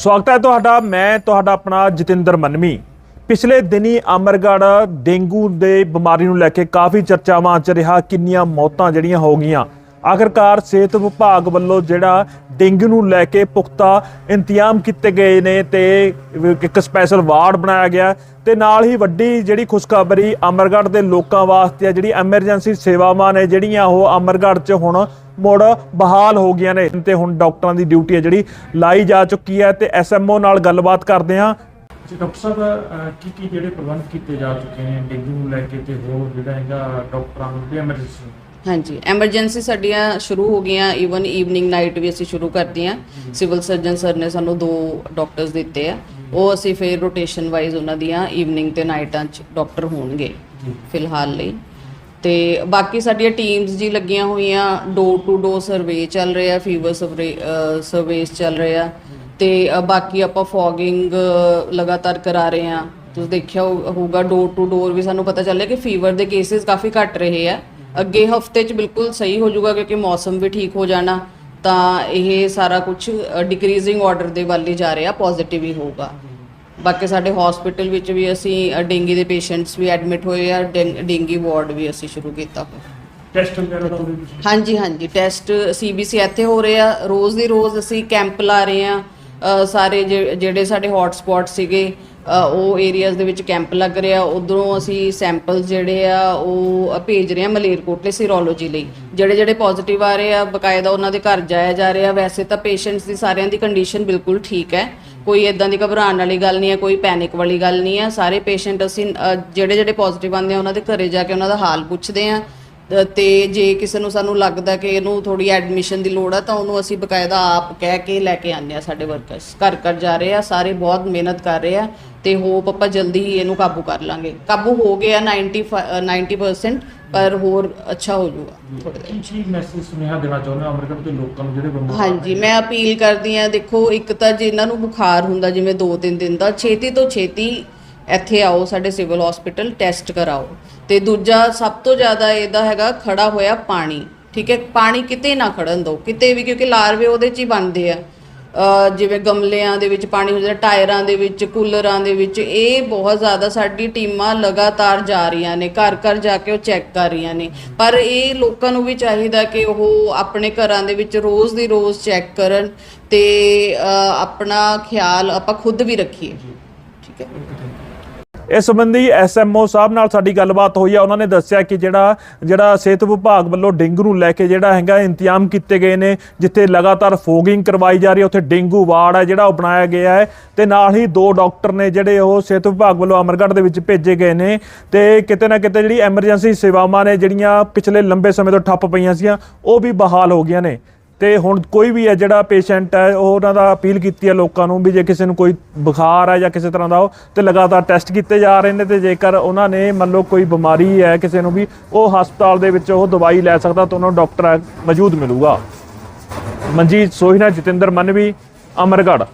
ਸਵਾਗਤ ਹੈ ਤੁਹਾਡਾ, ਮੈਂ ਤੁਹਾਡਾ ਆਪਣਾ ਜਤਿੰਦਰ ਮਨਮੀ ਪਿਛਲੇ ਦਿਨੀ ਅਮਰਗੜ੍ਹ ਡੇਂਗੂ ਦੇ ਬਿਮਾਰੀ ਨੂੰ ਲੈ ਕੇ ਕਾਫੀ ਚਰਚਾਵਾਂ ਚ ਰਿਹਾ, ਕਿੰਨੀਆਂ ਮੌਤਾਂ ਜਿਹੜੀਆਂ ਹੋ ਗਈਆਂ। ਆਖਰਕਾਰ ਸਿਹਤ ਵਿਭਾਗ ਵੱਲੋਂ ਜਿਹੜਾ ਡੇਂਗੂ ਨੂੰ ਲੈ ਕੇ ਪੁਖਤਾ ਇੰਤਜ਼ਾਮ ਕੀਤੇ ਗਏ ਨੇ ਤੇ ਇੱਕ ਸਪੈਸ਼ਲ ਵਾਰਡ ਬਣਾਇਆ ਗਿਆ। ਤੇ ਨਾਲ ਹੀ ਵੱਡੀ ਜਿਹੜੀ ਖੁਸ਼ਖਬਰੀ ਅਮਰਗੜ੍ਹ ਦੇ ਲੋਕਾਂ ਵਾਸਤੇ ਆ, ਜਿਹੜੀ ਐਮਰਜੈਂਸੀ ਸੇਵਾਵਾਂ ਨੇ ਜਿਹੜੀਆਂ, ਉਹ ਅਮਰਗੜ੍ਹ 'ਚ ਹੁਣ ਮੁੜ ਬਹਾਲ ਹੋ ਗਈਆਂ ਨੇ। ਤੇ ਹੁਣ ਡਾਕਟਰਾਂ ਦੀ ਡਿਊਟੀ ਹੈ ਜਿਹੜੀ ਲਾਈ ਜਾ ਚੁੱਕੀ ਹੈ ਤੇ ਐਸਐਮਓ ਨਾਲ ਗੱਲਬਾਤ ਕਰਦੇ ਹਾਂ। ਜੀ ਡਾਕਟਰ ਸਾਹਿਬ ਕੀ ਕੀ ਜਿਹੜੇ ਪ੍ਰਬੰਧ ਕੀਤੇ ਜਾ ਚੁੱਕੇ ਨੇ? ਡੇਂਗੂ ਨੂੰ ਲੈ ਕੇ ਤੇ ਹੋਰ ਜਿਹੜਾ ਹੈਗਾ ਡਾਕਟਰਾਂ ਨੂੰ ਵੀ ਐਮਰਜੈਂਸੀ ਹਾਂਜੀ ਐਮਰਜੈਂਸੀ ਸਾਡੀਆਂ ਸ਼ੁਰੂ ਹੋ ਗਈਆਂ। ਈਵਨ ਈਵਨਿੰਗ ਨਾਈਟ ਵੀ ਅਸੀਂ ਸ਼ੁਰੂ ਕਰਤੀ ਆ ਸਿਵਲ ਸਰਜਨ ਸਰ ਨੇ ਸਾਨੂੰ ਦੋ ਡਾਕਟਰਸ ਦਿੱਤੇ ਆ। ਉਹ ਅਸੀਂ ਫੇਰ ਰੋਟੇਸ਼ਨ ਵਾਈਜ਼ ਉਹਨਾਂ ਦੀਆਂ ਈਵਨਿੰਗ ਤੇ ਨਾਈਟਾਂ 'ਚ ਡਾਕਟਰ ਹੋਣਗੇ ਫਿਲਹਾਲ ਲਈ। ਤੇ ਬਾਕੀ ਸਾਡੀਆਂ ਟੀਮਸ ਜੀ ਲੱਗੀਆਂ ਹੋਈਆਂ ਡੋਰ ਟੂ ਡੋਰ ਸਰਵੇ ਚੱਲ ਰਿਹਾ ਫੀਵਰ ਸਰਵੇਸ ਚੱਲ ਰਿਹਾ ਤੇ ਬਾਕੀ ਆਪਾਂ ਫੋਗਿੰਗ ਲਗਾਤਾਰ ਕਰਾ ਰਹੇ ਆ ਤੁਸੀਂ ਦੇਖਿਆ ਹੋ- ਹੋਊਗਾ ਡੋਰ ਟੂ ਡੋਰ ਵੀ ਸਾਨੂੰ ਪਤਾ ਚੱਲਿਆ ਕਿ ਫੀਵਰ ਦੇ ਕੇਸਿਸ ਕਾਫੀ ਘਟ ਰਹੇ ਆ। ਅੱਗੇ ਹਫ਼ਤੇ 'ਚ ਬਿਲਕੁਲ ਸਹੀ ਹੋ ਜਾਊਗਾ ਕਿਉਂਕਿ ਮੌਸਮ ਵੀ ਠੀਕ ਹੋ ਜਾਣਾ, ਤਾਂ ਇਹ ਸਾਰਾ ਕੁਝ ਡਿਕਰੀਜ਼ਿੰਗ ਆਰਡਰ ਦੇ ਵੱਲ ਹੀ ਜਾ ਰਿਹਾ ਪੋਜ਼ਿਟਿਵ ਹੀ ਹੋਊਗਾ। ਬਾਕੀ ਸਾਡੇ ਹਸਪੀਟਲ ਵਿੱਚ ਵੀ ਅਸੀਂ ਅ, ਡੇਂਗੀ ਦੇ ਪੇਸ਼ੈਂਟਸ ਵੀ ਐਡਮਿਟ ਹੋਏ ਆ ਡੇਂ- ਡੇਂਗੀ ਵਾਰਡ ਵੀ ਅਸੀਂ ਸ਼ੁਰੂ ਕੀਤਾ ਹੋਇਆ। ਟੈਸਟ ਵਗੈਰਾ ਉਹਦੇ ਵਿੱਚ ਹਾਂਜੀ ਹਾਂਜੀ ਟੈਸਟ ਸੀਬੀਸੀ ਇੱਥੇ ਹੋ ਰਹੇ ਆ। ਰੋਜ਼ ਦੀ ਰੋਜ਼ ਅਸੀਂ ਕੈਂਪ ਲਾ ਰਹੇ ਆ। ਅ, ਸਾਰੇ ਜਿ- ਜਿਹੜੇ ਸਾਡੇ ਹੌਟ ਸਪੌਟ ਸੀਗੇ ਉਹ ਏਰੀਆਜ਼ ਦੇ ਵਿੱਚ ਕੈਂਪ ਲੱਗ ਰਿਹਾ। ਉਧਰੋਂ ਅਸੀਂ ਸੈਂਪਲਸ ਜਿਹੜੇ ਆ ਉਹ ਭੇਜ ਰਹੇ ਆ ਮਲੇਰਕੋਟਲੇ ਸੀਰੋਲੋਜੀ ਲਈ। ਜਿਹੜੇ ਜਿਹੜੇ ਪੋਜ਼ਿਟਿਵ ਆ ਰਹੇ ਆ ਬਕਾਇਦਾ ਉਹਨਾਂ ਦੇ ਘਰ ਜਾਇਆ ਜਾ ਰਿਹਾ। ਵੈਸੇ ਤਾਂ ਪੇਸ਼ੈਂਟਸ ਦੀ ਸਾਰਿਆਂ ਦੀ ਕੰਡੀਸ਼ਨ ਬਿਲਕੁਲ ਠੀਕ ਹੈ। ਕੋਈ ਇਦਾਂ ਦੀ ਘਬਰਾਉਣ ਵਾਲੀ ਗੱਲ ਨਹੀਂ ਹੈ ਕੋਈ ਪੈਨਿਕ ਵਾਲੀ ਗੱਲ ਨਹੀਂ ਹੈ। ਸਾਰੇ ਪੇਸ਼ੈਂਟ ਅਸੀਂ ਜਿਹੜੇ ਜਿਹੜੇ ਪੋਜ਼ਿਟਿਵ ਆਉਂਦੇ ਆ ਉਹਨਾਂ ਦੇ ਘਰੇ ਜਾ ਕੇ ਉਹਨਾਂ ਦਾ ਹਾਲ ਪੁੱਛਦੇ ਆ ਅ, ਤੇ ਜੇ ਕਿਸੇ ਨੂੰ ਸਾਨੂੰ ਲੱਗਦਾ ਕਿ ਇਹਨੂੰ ਥੋੜੀ ਐਡਮਿਸ਼ਨ ਦੀ ਲੋੜ ਆ ਤਾਂ ਉਹਨੂੰ ਅਸੀਂ ਬਕਾਇਦਾ ਆਪ ਕਹਿ ਕੇ ਲੈ ਕੇ ਆਉਂਦੇ ਆ ਸਾਡੇ ਵਰਕਰਸ ਘਰ ਘਰ ਜਾ ਰਹੇ ਆ ਸਾਰੇ ਬਹੁਤ ਮਿਹਨਤ ਕਰ ਰਹੇ ਆ। ਤੇ ਹੋਪ ਆਪਾਂ ਜਲਦੀ ਹੀ ਇਹਨੂੰ ਕਾਬੂ ਕਰ ਲਾਂਗੇ। ਕਾਬੂ ਹੋ ਗਿਆ 90 ਅ, 90% ਪਰ ਹੋਰ ਅੱਛਾ ਹੋ ਜਾਊਗਾ ਥੋੜੇ ਦਿਨ ਕੀ ਕੀ ਮੈਸੇਜ ਸੁਨੇਹਾ ਦੇਣਾ ਚਾਹੁੰਦੇ ਹੋ ਅਮਰੀਕਾ ਦੇ ਲੋਕਾਂ ਨੂੰ ਜਿਹੜੇ ਬਿਮਾਰ ਹਾਂਜੀ ਮੈਂ ਅਪੀਲ ਕਰਦੀ ਆ ਦੇਖੋ ਇੱਕ ਤਾਂ ਜਿਨ੍ਹਾਂ ਨੂੰ ਬੁਖਾਰ ਹੁੰਦਾ ਜਿਵੇਂ 2-3 ਦਿਨ ਦਾ ਛੇਤੀ ਤੋਂ ਛੇਤੀ ਇੱਥੇ ਆਓ ਸਾਡੇ ਸਿਵਲ ਹਸਪੀਟਲ ਟੈਸਟ ਕਰਾਓ। ਤੇ ਦੂਜਾ ਸਭ ਤੋਂ ਜ਼ਿਆਦਾ ਇਹਦਾ ਹੈਗਾ ਖੜਾ ਹੋਇਆ ਪਾਣੀ ਠੀਕ ਹੈ? ਪਾਣੀ ਕਿਤੇ ਨਾ ਖੜਨ ਦਿਓ ਕਿਤੇ ਵੀ ਕਿਉਂਕਿ ਲਾਰਵੇ ਉਹਦੇ 'ਚ ਹੀ ਬਣਦੇ ਆ। ਜਿਵੇਂ ਗਮਲਿਆਂ ਦੇ ਵਿੱਚ ਪਾਣੀ ਹੋ ਜਾਂਦਾ ਟਾਇਰਾਂ ਦੇ ਵਿੱਚ, ਕੂਲਰਾਂ ਦੇ ਵਿੱਚ, ਇਹ ਬਹੁਤ ਜ਼ਿਆਦਾ ਸਾਡੀ ਟੀਮਾਂ ਲਗਾਤਾਰ ਜਾ ਰਹੀਆਂ ਨੇ, ਘਰ ਘਰ ਜਾ ਕੇ ਉਹ ਚੈੱਕ ਕਰ ਰਹੀਆਂ ਨੇ। ਪਰ ਇਹ ਲੋਕਾਂ ਨੂੰ ਵੀ ਚਾਹੀਦਾ ਕਿ ਉਹ ਆਪਣੇ ਘਰਾਂ ਦੇ ਵਿੱਚ ਰੋਜ਼ ਦੀ ਰੋਜ਼ ਚੈੱਕ ਕਰਨ ਤੇ ਆਪਣਾ ਖਿਆਲ ਆਪਾਂ ਖੁਦ ਵੀ ਰੱਖੀਏ। ਠੀਕ ਹੈ। ਇਸ ਸੰਬੰਧੀ ਐਸਐਮਓ ਸਾਹਿਬ ਨਾਲ ਸਾਡੀ ਗੱਲਬਾਤ ਹੋਈ ਆ। ਉਹਨਾਂ ਨੇ ਦੱਸਿਆ ਕਿ ਜਿਹੜਾ ਜਿਹੜਾ ਸਿਹਤ ਵਿਭਾਗ ਵੱਲੋਂ ਡੇਂਗੂ ਨੂੰ ਲੈ ਕੇ ਜਿਹੜਾ ਹੈਗਾ ਇੰਤਜ਼ਾਮ ਕੀਤੇ ਗਏ ਨੇ, ਜਿੱਥੇ ਲਗਾਤਾਰ ਫੋਗਿੰਗ ਕਰਵਾਈ ਜਾ ਰਹੀ ਹੈ। ਉੱਥੇ ਡੇਂਗੂ ਵਾਰਡ ਹੈ ਜਿਹੜਾ ਉਹ ਬਣਾਇਆ ਗਿਆ ਹੈ ਤੇ ਨਾਲ ਹੀ ਦੋ ਡਾਕਟਰ ਨੇ ਜਿਹੜੇ ਉਹ ਸਿਹਤ ਵਿਭਾਗ ਵੱਲੋਂ ਅਮਰਗੜ੍ਹ ਦੇ ਵਿੱਚ ਭੇਜੇ ਗਏ ਨੇ ਤੇ ਕਿਤੇ ਨਾ ਕਿਤੇ ਜਿਹੜੀ ਐਮਰਜੈਂਸੀ ਸੇਵਾਵਾਂ ਨੇ, ਜਿਹੜੀਆਂ ਪਿਛਲੇ ਲੰਬੇ ਸਮੇਂ ਤੋਂ ਠੱਪ ਪਈਆਂ ਸੀਆਂ, ਉਹ ਵੀ ਬਹਾਲ ਹੋ ਗਈਆਂ ਨੇ। ਤੇ ਹੁਣ ਕੋਈ ਵੀ ਹੈ ਜਿਹੜਾ ਪੇਸ਼ੈਂਟ ਹੈ, ਉਹ ਉਹਨਾਂ ਦਾ ਅਪੀਲ ਕੀਤੀ ਹੈ ਲੋਕਾਂ ਨੂੰ ਵੀ ਜੇ ਕਿਸੇ ਨੂੰ ਕੋਈ ਬੁਖਾਰ ਹੈ ਜਾਂ ਕਿਸੇ ਤਰ੍ਹਾਂ ਦਾ ਉਹ ਤੇ ਲਗਾਤਾਰ ਟੈਸਟ ਕੀਤੇ ਜਾ ਰਹੇ ਨੇ ਤੇ ਜੇਕਰ ਉਹਨਾਂ ਨੇ ਮੰਨ ਲਓ ਕੋਈ ਬਿਮਾਰੀ ਹੈ ਕਿਸੇ ਨੂੰ ਵੀ, ਉਹ ਹਸਪਤਾਲ ਦੇ ਵਿੱਚ ਉਹ ਦਵਾਈ ਲੈ ਸਕਦਾ ਤਾਂ ਉਹਨਾਂ ਨੂੰ ਡਾਕਟਰ ਮੌਜੂਦ ਮਿਲੂਗਾ। ਮਨਜੀਤ ਸੋਹਿਨਾ ਜਤਿੰਦਰ ਮਨਵੀ, ਅਮਰਗੜ੍ਹ।